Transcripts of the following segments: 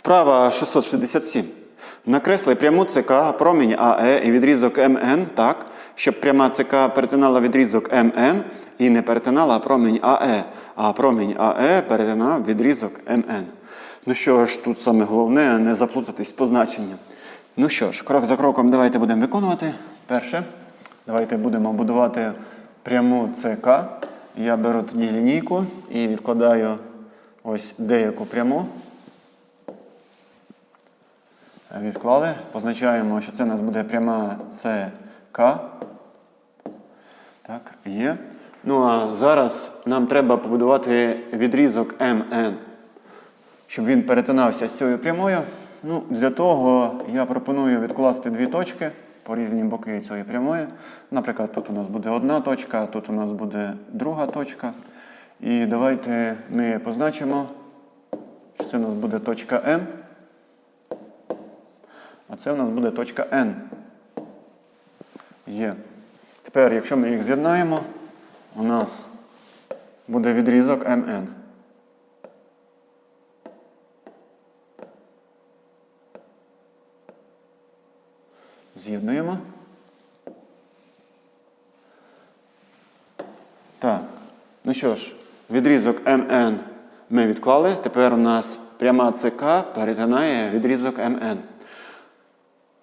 Вправа 667. Накресли пряму ЦК, промінь АЕ і відрізок МН так, щоб пряма ЦК перетинала відрізок МН і не перетинала промінь АЕ, а промінь АЕ перетинав відрізок МН. Ну що ж, тут саме головне не заплутатись по значенням. Ну що ж, крок за кроком давайте будемо виконувати. Перше, давайте будемо будувати пряму ЦК. Я беру тоді лінійку і відкладаю ось деяку пряму. Відклали. Позначаємо, що це у нас буде пряма ЦК. Так, є. Ну а зараз нам треба побудувати відрізок МН, щоб він перетинався з цією прямою. Ну, Для того я пропоную відкласти дві точки по різні боки цієї прямої. Наприклад, тут у нас буде одна точка, тут у нас буде друга точка. І давайте ми позначимо, що це у нас буде точка М. А це у нас буде точка N. Є. Тепер, якщо ми їх з'єднаємо, у нас буде відрізок MN. З'єднуємо. Так. Ну що ж, відрізок МН ми відклали. Тепер у нас пряма ЦК перетинає відрізок МН.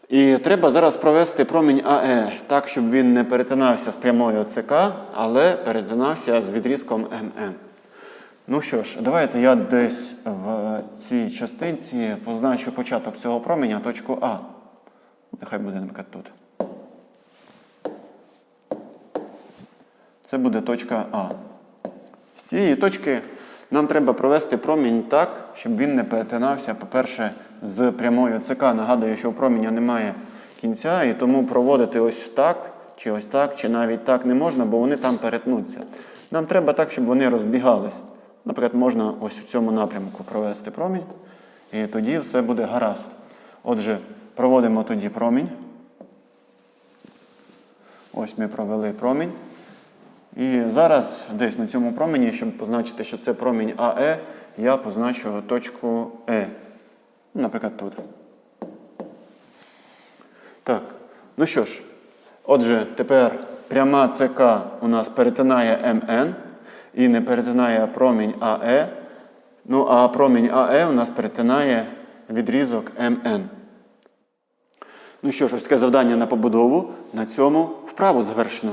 І треба зараз провести промінь АЕ так, щоб він не перетинався з прямою ЦК, але перетинався з відрізком МН. Ну що ж, давайте я десь в цій частинці позначу початок цього променя точку А. Нехай буде, наприклад, тут. Це буде точка А. З цієї точки нам треба провести промінь так, щоб він не перетинався, по-перше, з прямою ЦК. Нагадую, що у проміння немає кінця, і тому проводити ось так, чи ось так, чи навіть так не можна, бо вони там перетнуться. Нам треба так, щоб вони розбігались. Наприклад, можна ось в цьому напрямку провести промінь, і тоді все буде гаразд. Отже, проводимо тоді промінь. Ось ми провели промінь. І зараз десь на цьому промені, щоб позначити, що це промінь АЕ, я позначу точку Е. Ну, Наприклад, тут. Так. Ну що ж, отже, тепер пряма ЦК у нас перетинає МН і не перетинає промінь АЕ. Ну, а промінь АЕ у нас перетинає відрізок МН. Ну що ж, ось таке завдання на побудову. На цьому вправу завершено.